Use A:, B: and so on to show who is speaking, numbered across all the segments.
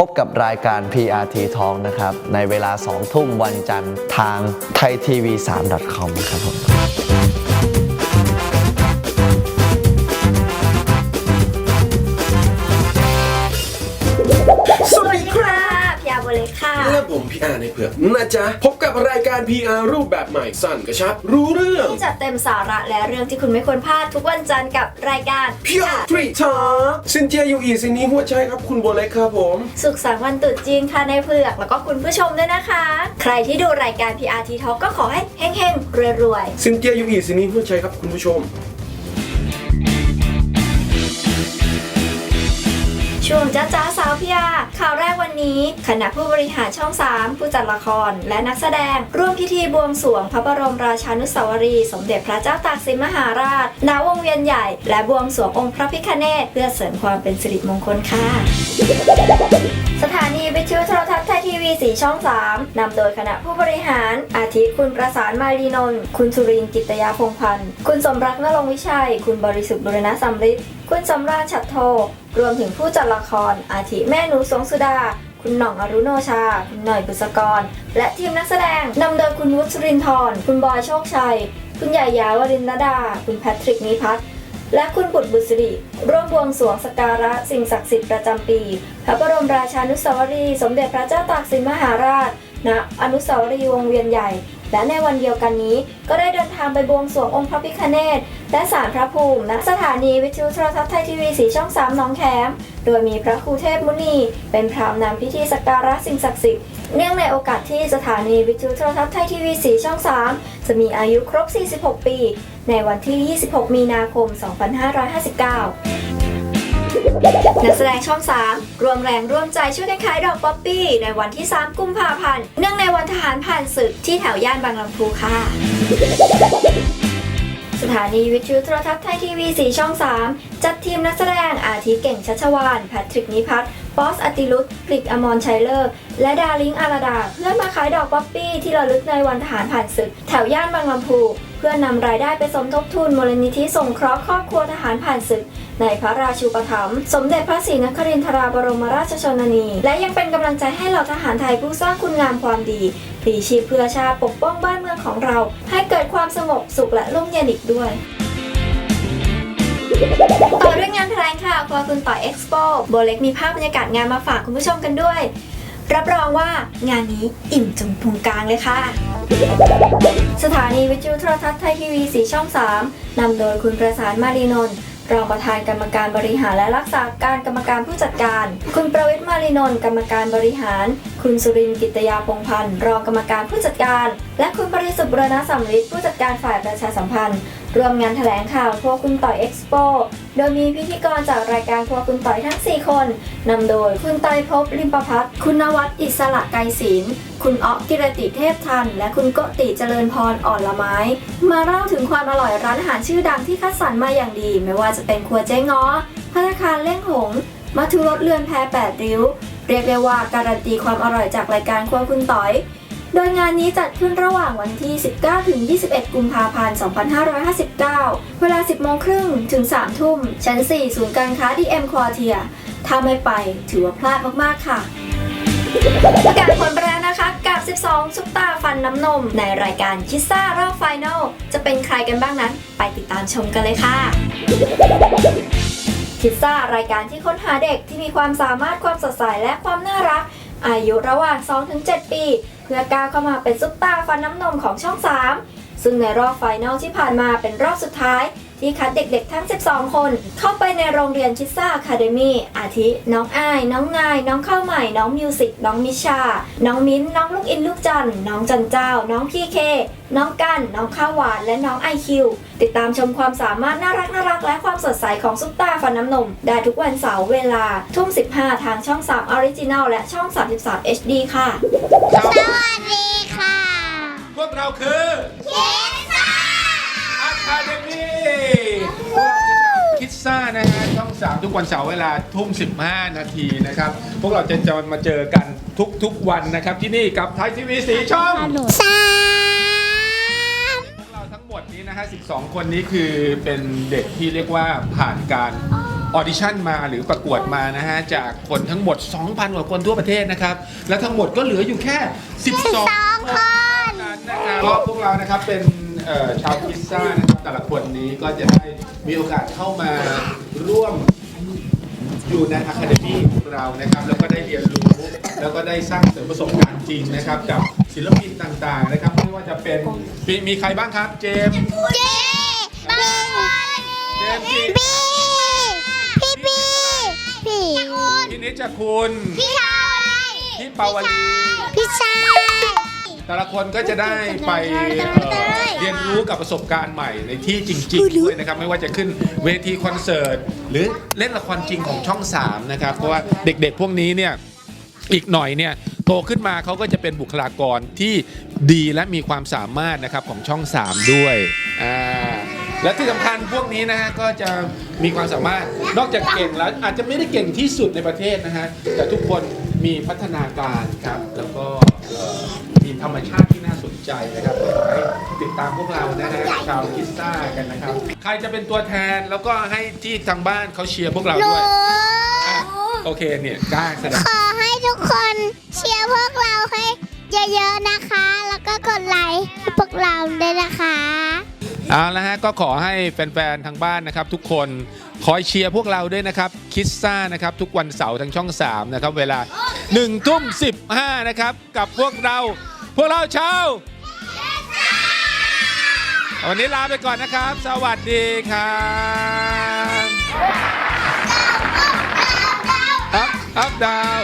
A: พบกับรายการ PRT Talk นะครับ ในเวลา 2 ทุ่มวันจันทร์ทาง thaitv3.com ครับผมา
B: ในเผือกนะจ๊ะ พบกับรายการ PR รูปแบบใหม่สั้นกระชับ รู้เรื่อง
C: ที่จัดเต็มสาระและเรื่องที่คุณไม่ควรพลาดทุกวันจันทร์กับรายการ
B: PR Street Talk ซินเจียอยู่อีสินนี้หัวใจครับคุณโบเล็กครับผม
C: สุขสันต์วันตรุษจีนค่ะในเผือกแล้วก็คุณผู้ชมด้วยนะคะ ใครที่ดูรายการ PRT Talk ก็ขอให้เฮงๆรวย
B: ซินเจียอยู่อีสินนี้หัวใจครับคุณผู้ชม
C: ๆ ช่วงจ้าจ้าสาวพี่อาข่าวแรกวันนี้คณะผู้บริหารช่อง 3 ผู้จัดละคร และนักแสดง ร่วมพิธีบวงสรวงพระบรมราชานุสาวรีสมเด็จพระเจ้าตากสินมหาราชณวงเวียนใหญ่ และบวงสรวงองค์พระพิฆเนศเพื่อเสริมความเป็นสิริมงคลค่ะ สถานีวิทยุโทรทัศน์ไทยทีวีสีช่อง 3 นำโดยคณะผู้บริหาร อาทิคุณประสานมารีนนท์คุณสุรินทร์กิตยาพงพันธ์คุณสมรักนรงวิชัย คุณบริสุทธิ์บุรณะสัมฤทธิ์คุณสำราญฉัตรโท รวมถึงผู้จัดละคร อาทิแม่หนูสงสุดา คุณหน่องอรุโนชา คุณหน่อยบุษกร และทีมนักแสดงนำโดยคุณวุฒิรินทร์คุณบอยโชคชัย คุณใหญ่ยาวรินดา คุณแพทริกนิพัฒน์และคุณบุตรบุษริร่วมบวงสรวงสกการะสิ่งศักดิ์สิทธิ์ประจำปี พระบรมราชานุสาวรีย์สมเด็จพระเจ้าตากสินมหาราช ณ อนุสาวรีย์วงเวียนใหญ่ และในวันเดียวกันนี้ ก็ได้เดินทางไปบวงสรวงองค์พระพิฆเนศและศาลพระภูมิณสถานีวิทยุโทรทัศน์ไทยทีวีสีช่อง 3 น้องแคมโดยมีพระครูเทพมุนี เป็นพราหมณ์นำพิธีสักการะสิ่งศักดิ์สิทธิ์เนื่องในโอกาสที่สถานีวิทยุโทรทัศน์ไทยทีวีสีช่อง 3 จะมีอายุครบ 46 ปี ในวันที่ 26 มีนาคม 2559 นักแสดงช่อง 3 รวมแรงร่วมใจช่วยกันขายดอกป๊อปปี้ในวันที่ 3 กุมภาพันธ์ เนื่องในวันทหารผ่านศึกที่แถวย่านบางลำพูค่ะ สถานีวิทยุโทรทัศน์ไทยทีวีสีช่อง 3 จัดทีมนักแสดงอาทิเก่งชัชวานแพทริกนิพัฒน์ บอสอติรุตกริกอมรชัยเลอร์ และดาริงอาราดา เพื่อมาขายดอกป๊อปปี้ที่ระลึกในวันทหารผ่านศึก แถวย่านบางลำพู เพื่อนำรายได้ไปสมทบทุนมูลนิธิสงเคราะห์ครอบครัวทหารผ่านศึก ในพระราชูปถัมภ์สมเด็จพระศรีนครินทราบรมราชชนนี และยังเป็นกำลังใจให้เหล่าทหารไทยผู้สร้างคุณงามความดีพลีชีพเพื่อชาติปกป้องบ้านเมืองของเรา ให้เกิดความสงบสุขและร่มเย็นอีกด้วย ต่อด้วยงานแถลงข่าวครัวคุณต่อยเอ็กซ์โปโบเล็กมีภาพบรรยากาศงานมาฝากคุณผู้ชมกันด้วย รับรองว่างานนี้อิ่มจนพุงกลางเลยค่ะ สถานีวิทยุโทรทัศน์ไทยทีวีสีช่อง 3นำโดยคุณประสานมารีนนท์รองประธานกรรมการบริหารและรักษาการกรรมการผู้จัดการ คุณประวิทย์มารีนนท์กรรมการบริหาร คุณสุรินทร์กิตยาพงพันธ์รองกรรมการผู้จัดการ และคุณบริสุทธิ์บุรณะสัมฤทธิ์ผู้จัดการฝ่ายประชาสัมพันธ์ ร่วมงานแถลงข่าวครัวคุณต่อยเอ็กซ์โปโดยมีพิธีกรจากรายการครัวคุณต่อยทั้ง 4 คนนำโดยคุณไตรภพลิมประพัฒน์คุณนวัดอิสระไกรศิลป์คุณอ๊อกกิรติเทพทัน และคุณโกติเจริญพรอ่อนละไม้ มาเล่าถึงความอร่อยร้านอาหารชื่อดังที่คัดสรรมาอย่างดี ไม่ว่าจะเป็นครัวเจ๊ง้อธนาคารเล่งหงมาทุรสเรือนแพแปดริ้ว เรียกได้ว่าการันตีความอร่อยจากรายการครัวคุณต่อย โดยงานนี้จัดขึ้นระหว่างวันที่ 19 ถึง 21 กุมภาพันธ์ 2559 เวลา 10 โมงครึ่งถึง 3 ทุ่ม ชั้น 4 ศูนย์การค้า DM Quartier ถ้าไม่ไปถือว่าพลาดมาก ๆ ค่ะ ประกาศผลไปแล้วนะคะกับ 12 ซุปตาฟันน้ำนม ในรายการคิซ่ารอบไฟนอลจะเป็นใครกันบ้างนั้น ไปติดตามชมกันเลยค่ะคิซ่ารายการที่ค้นหาเด็กที่มีความสามารถความสดใสและความน่ารัก อายุระหว่าง 2-7 ปี เพื่อก้าวเข้ามาเป็นซุปตาร์ฟันน้ำนมของช่อง 3 ซึ่งในรอบไฟนอลที่ผ่านมาเป็นรอบสุดท้าย ที่คัดเด็กๆทั้ง 12 คน เข้าไปในโรงเรียนชิซ่าอะคาเดมีอาทิ น้องอ้าย น้องนาย น้องข้าวใหม่ น้องมิวสิกน้องมิชา น้องมิ้น น้องลูกอินลูกจันทร์น้องจันเจ้า น้องพี่เค น้องกัน น้องข้าวหวาน และน้องไอคิว ติดตามชมความสามารถน่ารักน่ารักและความสดใสของซุปตาฟันน้ำนม ได้ทุกวันเสาร์เวลาทุ่ม 15 ทางช่อง 3 Original และช่อง 33 HD ค่ะ
D: สวัสดีค่ะ
E: พวกเราคือ
D: เคซ่า
E: อ คือช่องคิดซ่านะฮะช่อง3ทุกวันเสาร์เวลาทุ่ม 15 นาทีนะครับ พวกเราจะจะมาเจอกันทุกๆวันนะครับ ที่นี่กับไทยทีวีสีช่อง
D: สาม
E: พวกเราทั้งหมดนี้นะฮะ 12 คนนี้คือเป็นเด็กที่เรียกว่าผ่านการออดิชั่นมาหรือประกวดมานะฮะ จากคนทั้งหมด 2,000 กว่าคนทั่วประเทศนะครับ และทั้งหมดก็เหลืออยู่แค่ 12
D: 12คน
E: นั้นนะครับก็พวกเรานะครับเป็นเอ่อ ชาวพิซซ่านะครับแต่ละคนนี้ก็จะได้มีโอกาสเข้ามาร่วมอยู่ในอะคาเดมี่ของเรานะครับ แล้วก็ได้เรียนรู้แล้วก็ได้สร้างเสริมประสบการณ์จริงนะครับ กับศิลปินต่างๆนะครับไม่ว่าจะเป็นมีมีใครบ้างครับ เจมส์
D: เจ๊บัง
E: เจมส์จิ
D: บีพี่บีพี่
E: พี่นิจคุณ
D: พี่ชาย
E: พี่ปาวลี
D: พี่ชาย
E: แต่ละคนก็จะได้ไปเอ่อเรียนรู้กับประสบการณ์ใหม่ในที่จริงๆด้วยนะครับ ไม่ว่าจะขึ้นเวทีคอนเสิร์ตหรือเล่นละครจริงของช่อง 3 นะครับ เพราะว่าเด็กๆพวกนี้เนี่ยอีกหน่อยเนี่ยโตขึ้นมาเขาก็จะเป็นบุคลากรที่ดีและมีความสามารถนะครับของช่อง 3 ด้วยอ่าและที่สำคัญพวกนี้นะฮะก็จะมีความสามารถนอกจากเก่งแล้วอาจจะไม่ได้เก่งที่สุดในประเทศนะฮะแต่ทุกคนมีพัฒนาการครับแล้วก็เอ่อ ธรรมชาติที่น่าสนใจนะครับก็ขอให้ติดตามพวกเรานะฮะชาวคิสซ่ากันนะครับ ใครจะเป็นตัวแทนแล้วก็ให้ที่ทางบ้านเขาเชียร์พวกเรา
D: หนู
E: ด้วยอะโอเคเนี่ยกล้าแสดง
D: ขอให้ทุกคนเชียร์พวกเราให้เยอะๆนะคะ แล้วก็กดไลค์ให้พวกเราด้วยนะคะ
E: เอาละฮะก็ขอให้แฟนๆ ทางบ้านนะครับทุกคนคอยเชียร์พวกเราด้วยนะครับคิสซ่านะครับทุกวันเสาร์ทางช่อง 3 นะครับ เวลา1ทุ่ม15 นะครับ กับพวกเรา พวกเราชาววันนี้ลาไปก่อนนะครับ สวัสดีครับอัพอัพดาว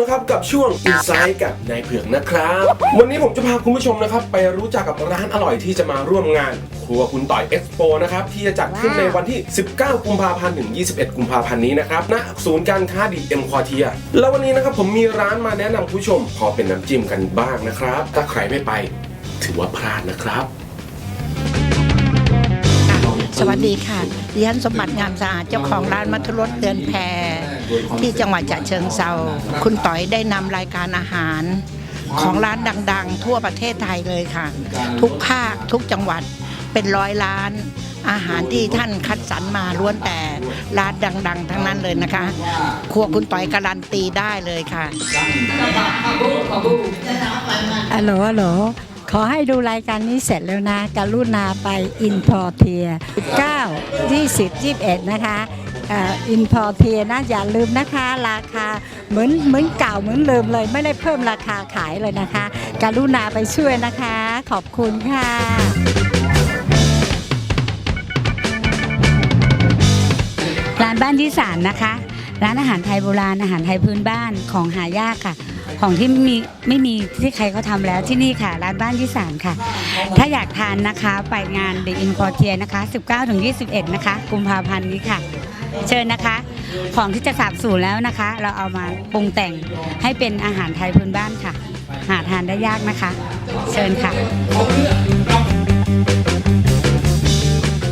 B: นะครับกับช่วง Insight กับนายเผือกนะครับ วันนี้ผมจะพาคุณผู้ชมนะครับ ไปรู้จักกับร้านอร่อยที่จะมาร่วมงานครัวคุณต่อยเอ็กซ์โปนะครับที่จะจัดขึ้นในวันที่ 19 กุมภาพันธ์ถึง 21 กุมภาพันธ์นี้นะครับณศูนย์การค้าดีเอ็มควอเทียแล้ววันนี้นะครับผมมีร้านมาแนะนำคุณผู้ชม พอเป็นน้ำจิ้มกันบ้างนะครับ ถ้าใครไม่ไป ถือว่าพลาดนะครับ
F: สวัสดีค่ะดิฉันสมบัติงามสะอาดเจ้าของร้านมัทรสเตือนแพร ที่จังหวัดฉะเชิงเซาคุณต่อยได้นำรายการอาหารของร้านดัง ๆ ทั่วประเทศไทยเลยค่ะ ทุกภาคทุกจังหวัดเป็นร้อยล้าน อาหารที่ท่านคัดสรรมาล้วนแต่ร้านดัง ๆ ทั้งนั้นเลยนะคะ ครัวคุณต่อยการันตีได้เลยค่ะ
G: ฮัลโหลฮัลโหลขอให้ดูรายการนี้เสร็จแล้วนะ กรุณาไปอินพอเทีย 9 20 21 นะคะ อินพอเทียนะ อย่าลืมนะคะ ราคาเหมือนเหมือนเก่าเหมือนเดิมเลย ไม่ได้เพิ่มราคาขายเลยนะคะ การุณาไปช่วยนะคะ ขอบคุณค่ะร้านบ้านที่สามนะคะ ร้านอาหารไทยโบราณอาหารไทยพื้นบ้านของหายากค่ะ ของที่ไม่มีไม่มีที่ใครเขาทำแล้วที่นี่ค่ะ ร้านบ้านที่สามค่ะ ถ้าอยากทานนะคะ ไปงาน The In p o r t i e r นะคะ 19-21 นะคะ กุมภาพันธ์นี้ค่ะ เชิญนะคะ ของที่จะสาบสูญแล้วนะคะ เราเอามาปรุงแต่งให้เป็นอาหารไทยพื้นบ้านค่ะ หาทานได้ยากนะคะ เชิญค่ะ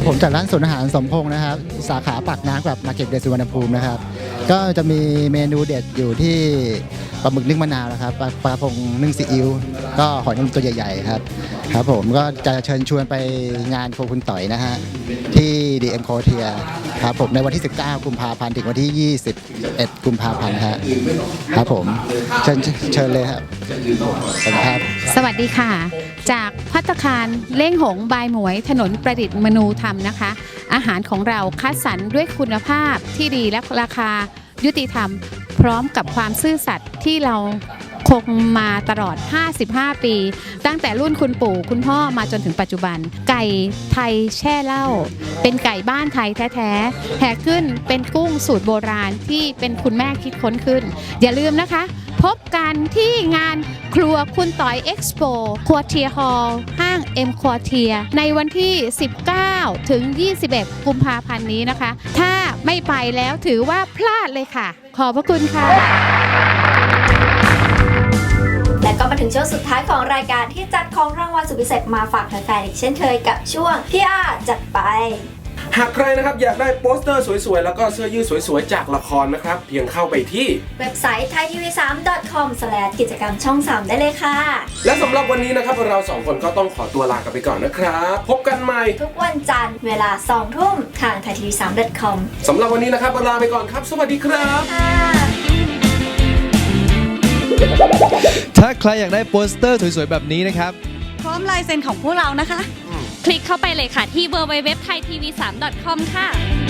H: ผมจากร้านศูนย์อาหารสมพงษ์นะครับ สาขาปากน้ำกับมาเก็ตเดสุวรรณภูมินะครับ ก็จะมีเมนูเด็ดอยู่ที่ ปลาหมึกนึ่งมะนาวนะครับปลาปลาพงนึ่งซีอิ๊วก็หอยนางรมตัวใหญ่ๆครับครับผมก็จะเชิญชวนไปงานโคคุณต่อยนะฮะที่ดีเอ็มโคเทียครับผมในวันที่ 19 กุมภาพันธ์ถึงวันที่ 21 กุมภาพันธ์ฮะครับผมเชิญเชิญเลยครับขอบคุณครับ
I: สวัสดีค่ะ จากพัตตาคารเล่งหงบายหมวย ถนนประดิษฐ์มนูธรรมนะคะ อาหารของเราคัดสรรด้วยคุณภาพที่ดีและราคายุติธรรม พร้อมกับความซื่อสัตย์ที่เราคงมาตลอด 55 ปี ตั้งแต่รุ่นคุณปู่คุณพ่อมาจนถึงปัจจุบัน ไก่ไทยแช่เหล้า เป็นไก่บ้านไทยแท้ๆแห่ขึ้นเป็นกุ้งสูตรโบราณที่เป็นคุณแม่คิดค้นขึ้น อย่าลืมนะคะ พบกันที่งานครัวคุณต่อยเอ็กซ์โปควอเทียฮอลห้างเอ็มควอเทียในวันที่ 19 ถึง 21 กุมภาพันธ์นี้นะคะ ถ้าไม่ไปแล้วถือว่าพลาดเลยค่ะ ขอบพระคุณค่ะ
C: และก็มาถึงช่วงสุดท้ายของรายการที่จัดของรางวัลสุดพิเศษมาฝากแฟนๆอีกเช่นเคยกับช่วงพี่อาจัดไป
B: หากใครนะครับอยากได้โปสเตอร์สวยๆ แล้วก็เสื้อยืดสวยๆ จากละครนะครับ เพียงเข้าไปที่
C: เว็บไซต์ thaitv3.com กิจกรรมช่อง 3 ได้เลยค่ะ
B: และสำหรับวันนี้นะครับเราสองคนก็ต้องขอตัวลากันไปก่อนนะครับ พบกันใหม่
C: ทุกวันจันทร์เวลา 2 ทุ่มทาง thaitv3.com
B: สำหรับวันนี้นะครับลาไปก่อนครับ สวัสดีครับ
C: ค่ะ
J: ถ้าใครอยากได้โปสเตอร์สวยๆ แบบนี้นะครับ
K: พร้อมลายเซ็นของพวกเรานะคะ
L: ค ลิกเข้าไปเลยค่ะที่ www.thaitv3.com ค่ะ